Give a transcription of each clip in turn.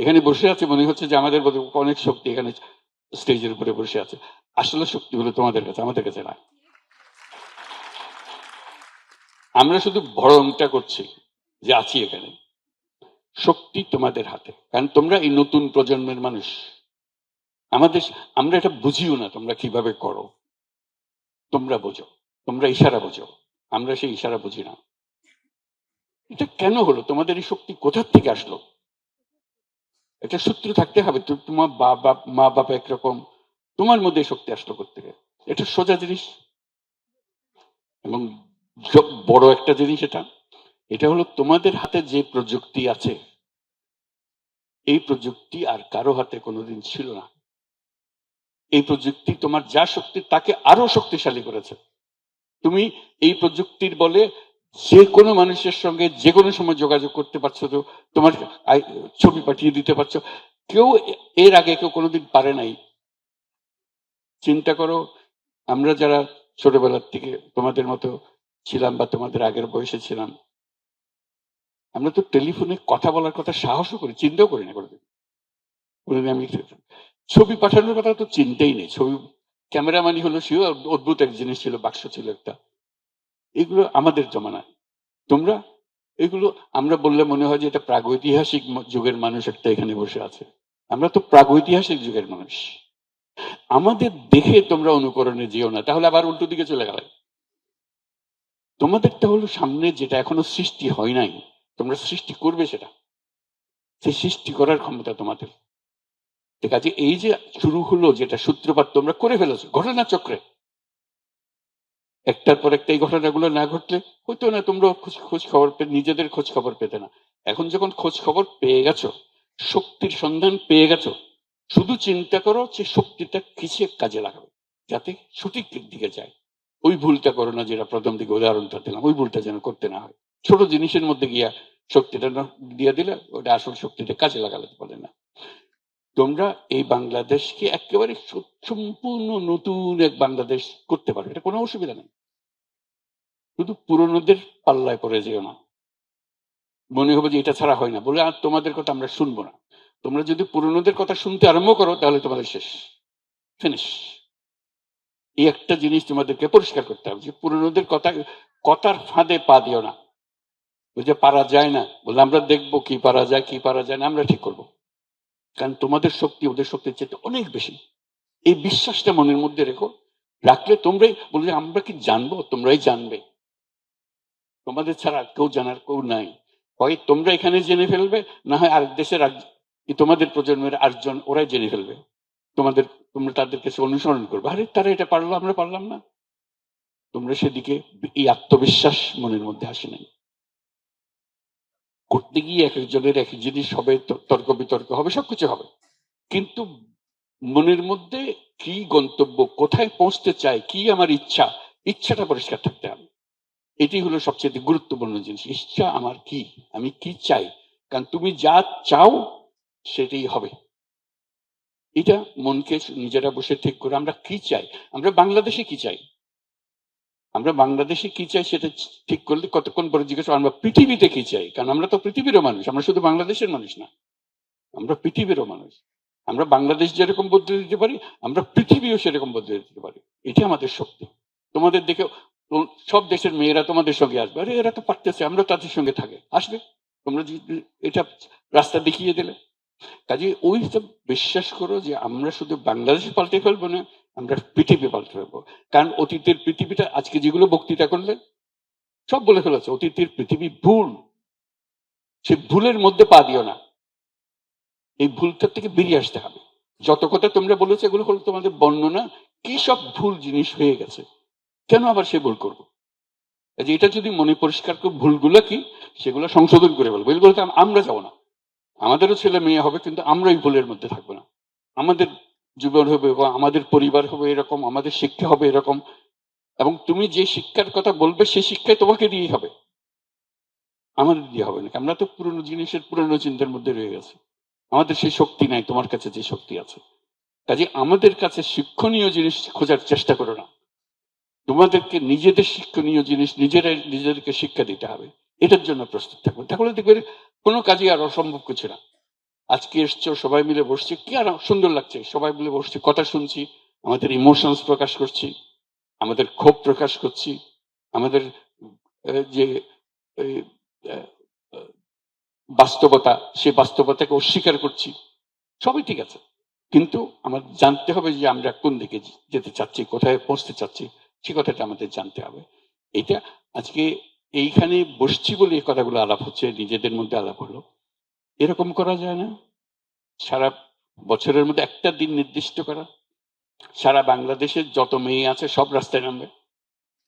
এখানে বসে আছে মনে হচ্ছে যে আমাদের বোধহয় অনেক শক্তি এখানে স্টেজের উপরে বসে আছে। আসলে শক্তি হলো তোমাদের কাছে, আমাদের কাছে না আমরা শুধু ভরণটা করছি যে আছি এখানে। শক্তি তোমাদের হাতে, কারণ তোমরা এই নতুন প্রজন্মের মানুষ। আমাদের, আমরা এটা বুঝিও না তোমরা কীভাবে করো। তোমরা বোঝো, তোমরা ইশারা বোঝো। আমরা সেই ইশারা বুঝি না। এটা কেন হলো? তোমাদের এই শক্তি কোথার থেকে আসলো? এটা সূত্র থাকতে হবে তোমার বাবা, মা বাবা একরকম, তোমার মধ্যে শক্তি আসলো করতে এটা সোজা জিনিস। এবং বড় একটা জিনিস এটা এটা হলো তোমাদের হাতে যে প্রযুক্তি আছে, এই প্রযুক্তি আর কারও হাতে কোনোদিন ছিল না। এই প্রযুক্তি তোমার যা শক্তি, তাকে আরও শক্তিশালী করেছে। তুমি এই প্রযুক্তির বলে যে কোনো মানুষের সঙ্গে যে কোনো সময় যোগাযোগ করতে পারছ তো, তোমার ছবি পাঠিয়ে দিতে পারছ। কেউ এর আগে কেউ কোনোদিন পারে নাই। চিন্তা করো, আমরা যারা ছোটবেলার থেকে তোমাদের মতো ছিলাম বা তোমাদের আগের বয়সে ছিলাম, আমরা তো টেলিফোনে কথা বলার কথা সাহসও করি, চিন্তাও করি না কোনোদিন। কোনোদিন আমি ছবি পাঠানোর কথা তো চিন্তাই নেই। ছবি, ক্যামেরাম্যানই হলো, সেও অদ্ভুত এক জিনিস ছিল, বাক্স ছিল একটা। এগুলো আমাদের জমানায়। তোমরা? এগুলো আমরা বললে মনে হয় যে এটা প্রাগৈতিহাসিক যুগের মানুষ একটা এখানে বসে আছে। আমরা তো প্রাগৈতিহাসিক যুগের মানুষ। আমাদের দেখে তোমরা অনুকরণে যেও না, তাহলে আবার উল্টো দিকে চলে গেলে। তোমাদেরটা হলো সামনে যেটা এখনও সৃষ্টি হয় নাই, তোমরা সৃষ্টি করবে সেটা। সেই সৃষ্টি করার ক্ষমতা তোমাদের। ঠিক আছে, এই যে শুরু হলো যেটা সূত্রপাত তোমরা করে ফেলেছো ঘটনা চক্রে একটার পর একটা এই ঘটনাগুলো না ঘটলে হইতো না তোমরা খোঁজ খোঁজ খবর নিজেদের খোঁজ খবর পেতে না। এখন যখন খোঁজ খবর পেয়ে গেছো, শক্তির সন্ধান পেয়ে গেছো, শুধু চিন্তা করো যে শক্তিটা কিসে কাজে লাগাবে, যাতে সঠিক দিকে যায়। ওই ভুলটা করো না যেটা প্রথম দিকে উদাহরণটা দিলাম, ওই ভুলটা যেন করতে না হয়। ছোট জিনিসের মধ্যে গিয়া শক্তিটা ন- দিয়ে দিলে ওটা আসল শক্তিটা কাজে লাগাতে পারে না। তোমরা এই বাংলাদেশকে একেবারে সম্পূর্ণ নতুন এক বাংলাদেশ করতে পারো, এটা কোনো অসুবিধা নেই। শুধু পুরনোদের পাল্লায় পড়ে যেও না। মনে হবে যে এটা ছাড়া হয় না। বলে, আর তোমাদের কথা আমরা শুনব না। তোমরা যদি পুরনোদের কথা শুনতে আরম্ভ করো, তাহলে তোমাদের শেষ। ফিনিশ। এই একটা জিনিস তোমাদেরকে পরিষ্কার করতে হবে যে, পুরনোদের কথা, কথার ফাঁদে পা দিও না। বুঝে পারা যায় না। বলে, আমরা দেখব কি পারা যায়, কি পারা যায় না, আমরা ঠিক করব। কারণ তোমাদের শক্তি ওদের শক্তির চেয়ে অনেক বেশি। এই বিশ্বাসটা মনের মধ্যে রেখো। রাখলে তোমরাই বলবে আমরা কি জানব? তোমরাই জানবে। তোমাদের ছাড়া আর কেউ জানার কেউ নাই। হয় তোমরা এখানে জেনে ফেলবে, না হয় আরেক দেশের তোমাদের প্রজন্মের আটজন ওরাই জেনে ফেলবে। তোমাদের, তোমরা তাদের কাছে অনুসরণ করবে। আরে, তারা এটা পারল, আমরা পারলাম না। তোমরা সেদিকে এই আত্মবিশ্বাস মনের মধ্যে আসে নাই। করতে গিয়ে এক একজনের এক এক জিনিস হবে তর্ক বিতর্ক হবে, সবকিছু হবে। কিন্তু মনের মধ্যে কি গন্তব্য, কোথায় পৌঁছতে চাই কি আমার ইচ্ছা, ইচ্ছাটা পরিষ্কার থাকতে হবে। এটি হলো সবচেয়ে গুরুত্বপূর্ণ জিনিস, ইচ্ছা আমার কি, আমি কি চাই? কারণ তুমি যা চাও সেটাই হবে। এটা মনকে নিজেরা বসে ঠিক করে আমরা কি চাই? আমরা বাংলাদেশে কি চাই? আমরা বাংলাদেশে কি চাই সেটা ঠিক করলে কতক্ষণ পরে জিজ্ঞেস আমরা পৃথিবীতে কি চাই? কারণ আমরা তো পৃথিবীরও মানুষ, আমরা শুধু বাংলাদেশের মানুষ না। আমরা পৃথিবীরও মানুষ। আমরা বাংলাদেশ যেরকম বদলে দিতে পারি, আমরা পৃথিবীও সেরকম বদলে দিতে পারি। এটা আমাদের শক্তি। তোমাদের দেখে সব দেশের মেয়েরা তোমাদের সঙ্গে আসবে। আরে, এরা তো পারতেছে আমরা তাদের সঙ্গে থাকে। আসবে। তোমরা এটা রাস্তা দেখিয়ে দিলে। কাজে ওই সব বিশ্বাস করো যে আমরা শুধু বাংলাদেশ পাল্টে ফেলব না, আমরা পৃথিবী পাল্টে ফেলব। কারণ অতীতের পৃথিবীটা, আজকে যেগুলো বক্তৃতা করলে, সব বলে ফেলেছে, অতীতের পৃথিবী ভুল। সে ভুলের মধ্যে পা দিও না। এই ভুলটার থেকে বেরিয়ে আসতে হবে। যত কথা তোমরা বলেছ, এগুলো হলো তোমাদের বর্ণনা। কি সব ভুল জিনিস হয়ে গেছে? কেন আবার সে ভুল করব? কাজে এটা যদি মনে পরিষ্কার করে ভুলগুলো কি, সেগুলো সংশোধন করে ফেলব। এগুলো আমরা যাব না। আমাদেরও ছেলে মেয়ে হবে, কিন্তু আমরা এই ভুলের মধ্যে থাকব না। আমাদের জীবন হবে বা আমাদের পরিবার হবে এরকম, আমাদের শিক্ষা হবে এরকম, এবং তুমি যে শিক্ষার কথা বলবে সেই শিক্ষায় তোমাকে দিয়েই হবে। আমাদের দিয়ে হবে না। আমরা তো পুরনো জিনিসের পুরনো চিন্তার মধ্যে রয়ে গেছে। আমাদের সেই শক্তি নাই, তোমার কাছে যে শক্তি আছে। কাজে আমাদের কাছে শিক্ষণীয় জিনিস খোঁজার চেষ্টা করো না। তোমাদেরকে নিজেদের শিক্ষণীয় জিনিস, নিজেরাই নিজেদেরকে শিক্ষা দিতে হবে। এটার জন্য প্রস্তুত থাকবে তাহলে দেখবে কোনো কাজই আর অসম্ভব কিছু না। আজকে এসছো, সবাই মিলে বসছি। কি আর সুন্দর লাগছে? সবাই মিলে বসছি, কথা শুনছি, আমাদের ইমোশনস প্রকাশ করছি, আমাদের ক্ষোভ প্রকাশ করছি, আমাদের যে বাস্তবতা, সেই বাস্তবতাকে অস্বীকার করছি। সবই ঠিক আছে। কিন্তু আমার জানতে হবে যে আমরা কোন দিকে যেতে চাচ্ছি, কোথায় পৌঁছতে চাচ্ছি। সে কথাটা আমাদের জানতে হবে। এটা আজকে এইখানে বসছি বলে এই কথাগুলো আলাপ হচ্ছে, নিজেদের মধ্যে আলাপ হলো। এরকম করা যায় না। সারা বছরের মধ্যে একটা দিন নির্দিষ্ট করা। সারা বাংলাদেশের যত মেয়ে আছে সব রাস্তায় নামবে।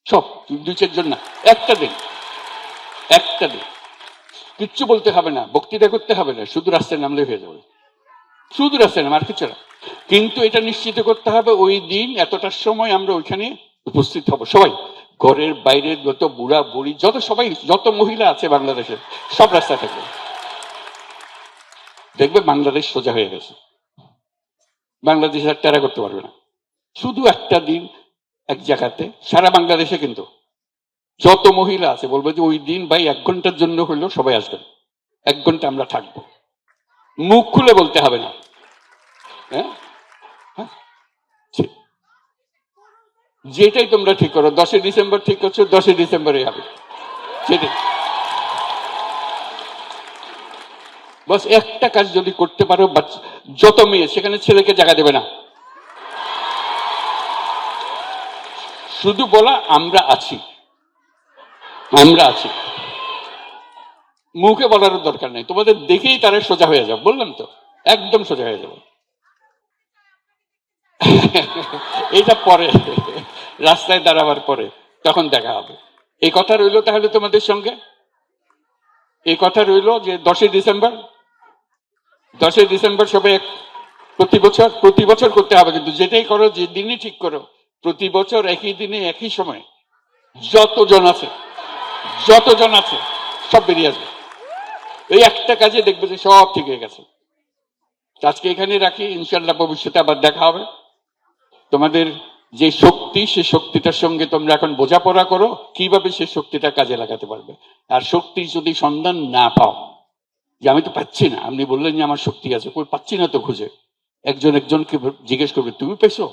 সব, দুই চারজন না, একটা দিন। একটা দিন। কিচ্ছু বলতে হবে না, বক্তৃতা করতে হবে না, শুধু রাস্তায় নামলে হয়ে যাবে। শুধু রাস্তায় নাম আর কিছু না। কিন্তু এটা নিশ্চিত করতে হবে ওই দিন, এতটার সময় আমরা ওইখানে উপস্থিত হব। সবাই, ঘরের বাইরের যত বুড়া বুড়ি, যত সবাই, যত মহিলা আছে বাংলাদেশে, সব রাস্তা থাকবে দেখবে বাংলাদেশ সোজা হয়ে গেছে। বাংলাদেশ আর টেরা করতে পারবে না। শুধু একটা দিন এক জায়গাতে, সারা বাংলাদেশে কিন্তু। যত মহিলা আছে, বলব যে ওই দিন ভাই এক ঘণ্টার জন্য হইলেও সবাই আসবেন। এক ঘণ্টা আমরা থাকব। মুখ খুলে বলতে হবে না। হ্যাঁ? হ্যাঁ? যেটাই তোমরা ঠিক করো, দশই ডিসেম্বর ঠিক করছ, দশই ডিসেম্বরে হবে। সেটাই। বস, একটা কাজ যদি করতে পারো যত মেয়ে, সেখানে ছেলেকে জায়গা দেবে না। শুধু বলা, আমরা আছি। আমরা আছি। মুখে বলার দরকার নেই। তোমাদের দেখেই তারা সোজা হয়ে যাবে বললাম তো? একদম সোজা হয়ে যাবে এটা পরে। রাস্তায় দাঁড়াবার পরে তখন দেখা হবে। এই কথা রইল তাহলে তোমাদের সঙ্গে? এই কথা রইল যে দশই ডিসেম্বর? দশই ডিসেম্বর সবাই প্রতি বছর প্রতি বছর করতে হবে, কিন্তু যেটাই করো, যে দিনই ঠিক করো, প্রতি বছর একই দিনে, একই সময়। যতজন আছে যতজন আছে, সব বেরিয়ে আসবে। এই একটা কাজে দেখবে যে সব ঠিক হয়ে গেছে। আজকে এখানে রাখি ইনশাল্লাহ ভবিষ্যতে আবার দেখা হবে। তোমাদের যে শক্তি, সে শক্তিটার সঙ্গে তোমরা এখন বোঝাপড়া করো, কীভাবে সে শক্তিটা কাজে লাগাতে পারবে? আর শক্তি যদি সন্ধান না পাও, যে আমি তো পাচ্ছি না, আপনি বললেন যে আমার শক্তি আছে, কই পাচ্ছি না তো খুঁজে। একজন একজনকে জিজ্ঞেস করবে, তুমি পেছো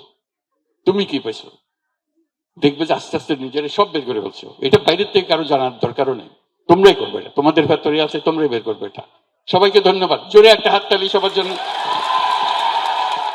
তুমি কি পেয়েছ? দেখবে যে আস্তে আস্তে নিজেরা সব বের করে ফেলছো। এটা বাইরের থেকে কারও জানার দরকারও নেই। তোমরাই করবে এটা। তোমাদের ভেতরে আছে, তোমরাই বের করবে এটা। সবাইকে ধন্যবাদ। জোরে একটা হাততালি সবার জন্য।